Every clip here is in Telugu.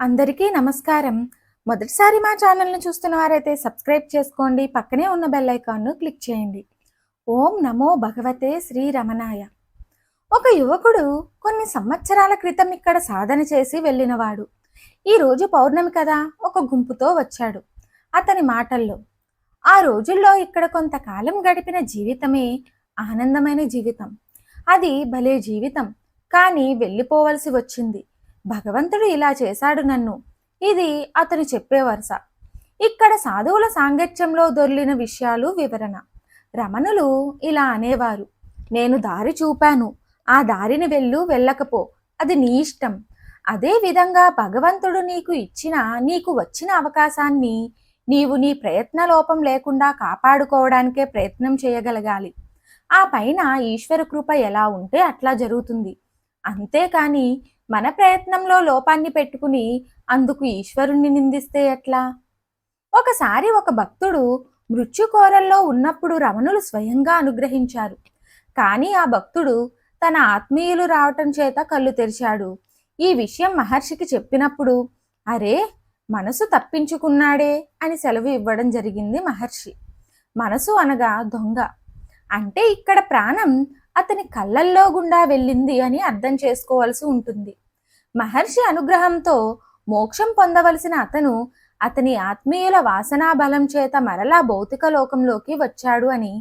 అందరికీ నమస్కారం. మొదటిసారి మా ఛానల్ను చూస్తున్న వారైతే సబ్స్క్రైబ్ చేసుకోండి పక్కనే ఉన్న బెల్ ఐకాన్ను క్లిక్ చేయండి. ఓం నమో భగవతే శ్రీ రమణాయ. ఒక యువకుడు కొన్ని సంవత్సరాల క్రితం ఇక్కడ సాధన చేసి వెళ్ళినవాడు. ఈ రోజు పౌర్ణమి కదా ఒక గుంపుతో వచ్చాడు అతని మాటల్లో. ఆ రోజుల్లో ఇక్కడ కొంతకాలం గడిపిన జీవితమే ఆనందమైన జీవితం. అది భలే జీవితం కానీ వెళ్ళిపోవలసి వచ్చింది. భగవంతుడు ఇలా చేశాడు నన్ను. ఇది అతను చెప్పే వరుస. ఇక్కడ సాధువుల సాంగత్యంలో దొర్లిన విషయాలు వివరణ. రమణులు ఇలా అనేవారు. నేను దారి చూపాను. ఆ దారిని వెళ్ళు వెళ్ళకపో. అది నీ ఇష్టం. అదే విధంగా భగవంతుడు నీకు ఇచ్చిన నీకు వచ్చిన అవకాశాన్ని నీవు నీ ప్రయత్న లోపం లేకుండా కాపాడుకోవడానికే ప్రయత్నం చేయగలగాలి. ఆ పైన ఈశ్వర కృప ఎలా ఉంటే అట్లా జరుగుతుంది. అంతేకాని మన ప్రయత్నంలో లోపాన్ని పెట్టుకుని అందుకు ఈశ్వరుణ్ణి నిందిస్తే ఎట్లా? ఒకసారి ఒక భక్తుడు మృత్యుకోరల్లో ఉన్నప్పుడు రమణులు స్వయంగా అనుగ్రహించారు. కానీ ఆ భక్తుడు తన ఆత్మీయులు రావటం చేత కళ్ళు తెరిచాడు. ఈ విషయం మహర్షికి చెప్పినప్పుడు అరే మనసు తప్పించుకున్నాడే అని సెలవు ఇవ్వడం జరిగింది మహర్షి. మనసు అనగా దొంగ. అంటే ఇక్కడ ప్రాణం అతని కళ్ళల్లో గుండా వెళ్ళింది అని అర్థం చేసుకోవాల్సి ఉంటుంది. మహర్షి అనుగ్రహంతో మోక్షం పొందవలసిన అతను అతని ఆత్మీయుల వాసనా బలం చేత మరలా భౌతిక లోకంలోకి వచ్చాడు అని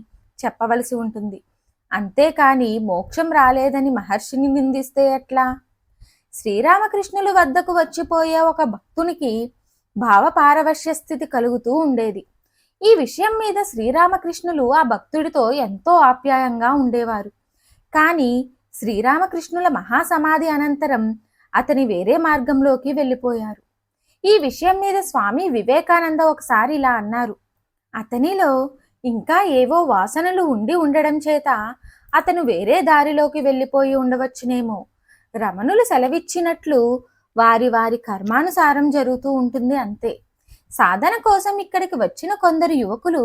చెప్పవలసి ఉంటుంది. అంతేకాని మోక్షం రాలేదని మహర్షిని నిందిస్తే ఎట్లా? శ్రీరామకృష్ణుల వద్దకు వచ్చిపోయే ఒక భక్తునికి భావపారవశ్య స్థితి కలుగుతూ ఉండేది. ఈ విషయం మీద శ్రీరామకృష్ణులు ఆ భక్తుడితో ఎంతో ఆప్యాయంగా ఉండేవారు. కానీ శ్రీరామకృష్ణుల మహాసమాధి అనంతరం అతని వేరే మార్గంలోకి వెళ్ళిపోయారు. ఈ విషయం మీద స్వామి వివేకానంద ఒకసారి ఇలా అన్నారు. అతనిలో ఇంకా ఏవో వాసనలు ఉండి ఉండడం చేత అతను వేరే దారిలోకి వెళ్ళిపోయి ఉండవచ్చునేమో. రమణులు సెలవిచ్చినట్లు వారి వారి కర్మానుసారం జరుగుతూ ఉంటుంది అంతే. సాధన కోసం ఇక్కడికి వచ్చిన కొందరు యువకులు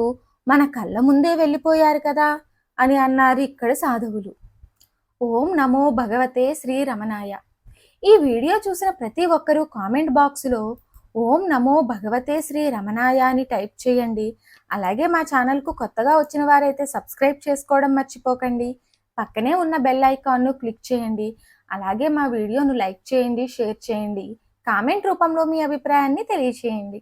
మన కళ్ళ ముందే వెళ్ళిపోయారు కదా అని అన్నారు ఇక్కడ సాధువులు. ఓం నమో భగవతే శ్రీ రమణాయ. ఈ వీడియో చూసిన ప్రతి ఒక్కరూ కామెంట్ బాక్స్లో ఓం నమో భగవతే శ్రీ రమణాయ అని టైప్ చేయండి. అలాగే మా ఛానల్కు కొత్తగా వచ్చిన వారైతే సబ్స్క్రైబ్ చేసుకోవడం మర్చిపోకండి. పక్కనే ఉన్న బెల్ ఐకాన్ను క్లిక్ చేయండి. అలాగే మా వీడియోను లైక్ చేయండి షేర్ చేయండి. కామెంట్ రూపంలో మీ అభిప్రాయాన్ని తెలియచేయండి.